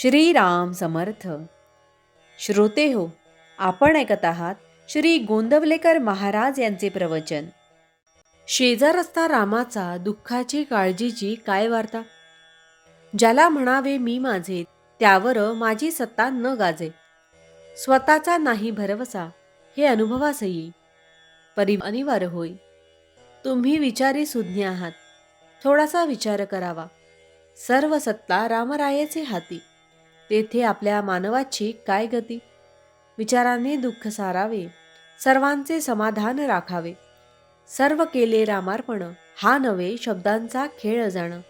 श्रीराम समर्थ. श्रोते हो आपण ऐकत आहात श्री गोंदवलेकर महाराज यांचे प्रवचन. शेजार असता रामाचा दुःखाची काळजीची काय वार्ता? ज्याला म्हणावे मी माझे त्यावर माझी सत्ता न गाजे. स्वतःचा नाही भरवसा हे अनुभवास येई परी अनिवार्य होई तुम्ही विचारी सुज्ञ आहात. थोडासा विचार करावा. सर्व सत्ता रामरायाचे हाती. तेथे आपल्या मानवाची काय गती? विचाराने दुःख सारावे सर्वांचे समाधान राखावे. सर्व केले रामार्पण हा नवे शब्दांचा खेळ जाण.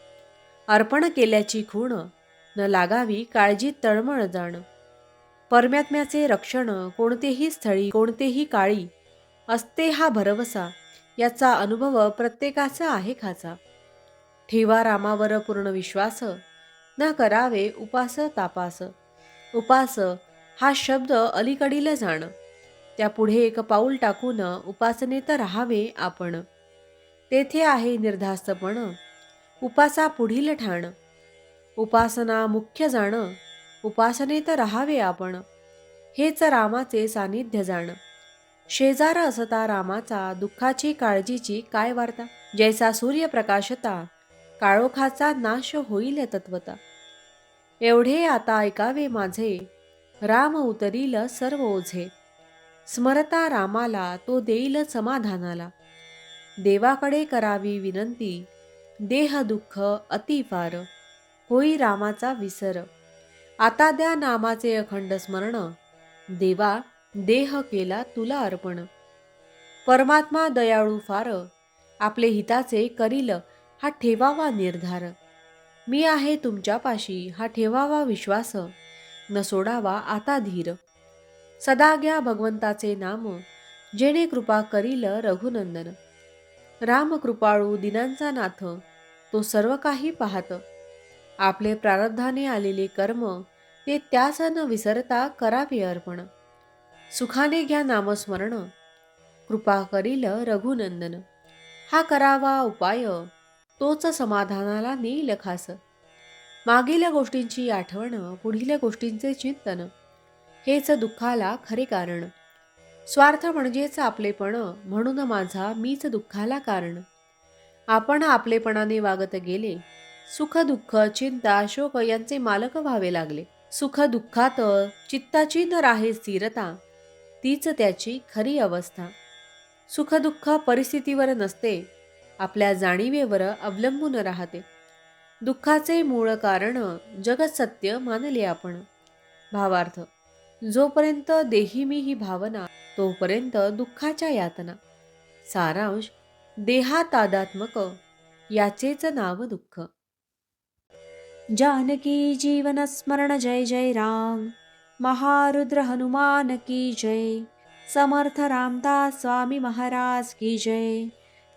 अर्पण केल्याची खूण न लागावी काळजी तळमळ जाण. परमात्म्याचे रक्षण कोणतेही स्थळी कोणतेही काळी असते हा भरवसा याचा अनुभव प्रत्येकाचा आहे खाचा. ठेवा रामावर पूर्ण विश्वास न करावे उपास तापास. उपास हा शब्द अलीकडील जाण. त्यापुढे एक पाऊल टाकून उपासनेत राहावे आपण. तेथे आहे निर्धास्तपण. उपासा पुढील ठाण. उपासना मुख्य जाण. उपासनेत राहावे आपण. हेच रामाचे सानिध्य जाण. शेजार असता रामाचा दुःखाची काळजीची काय वार्ता? जैसा सूर्यप्रकाशता काळोखाचा नाश होईल तत्वता. एवढे आता ऐकावे माझे. राम उतरील सर्व ओझे. स्मरता रामाला तो देईल समाधानाला. देवाकडे करावी विनंती देह दुःख अति फार. होई रामाचा विसर. आता द्या नामाचे अखंड स्मरण. देवा देह केला तुला अर्पण. परमात्मा दयाळू फार. आपले हिताचे करील हा ठेवावा निर्धार. मी आहे तुमच्यापाशी हा ठेवावा विश्वास. न सोडावा आता धीर. सदा घ्या भगवंताचे नाम जेणे कृपा करील रघुनंदन. राम कृपाळू दिनांचा नाथ तो सर्व काही पाहत. आपले प्रारब्धाने आलेले कर्म ते त्यास न विसरता करावे अर्पण. सुखाने घ्या नामस्मरण कृपा करील रघुनंदन. हा करावा उपाय तोच समाधानाला नेईल खास. मागील गोष्टींची आठवण पुढील गोष्टींचे चिंतन हेच दुःखाला खरे कारण. स्वार्थ म्हणजेच आपलेपण म्हणून माझा मीच दुःखाला कारण. आपण आपलेपणाने वागत गेले सुख दुःख चिंता शोक यांचे मालक व्हावे लागले. सुख दुःखात चित्ताची न राहे स्थिरता तीच त्याची खरी अवस्था. सुख दुःख परिस्थितीवर नसते आपल्या जाणीवेवर अवलंबून राहते. दुःखाचे मूळ कारण जगत सत्य मानले आपण. भावार्थ जोपर्यंत देही मी ही भावना तोपर्यंत दुःखाच्या यातना. सारांश देहातादात्मक याचेच नाव दुःख. जानकी जीवन स्मरण जय जय राम. महारुद्र हनुमान की जय. समर्थ रामदास स्वामी महाराज की जय.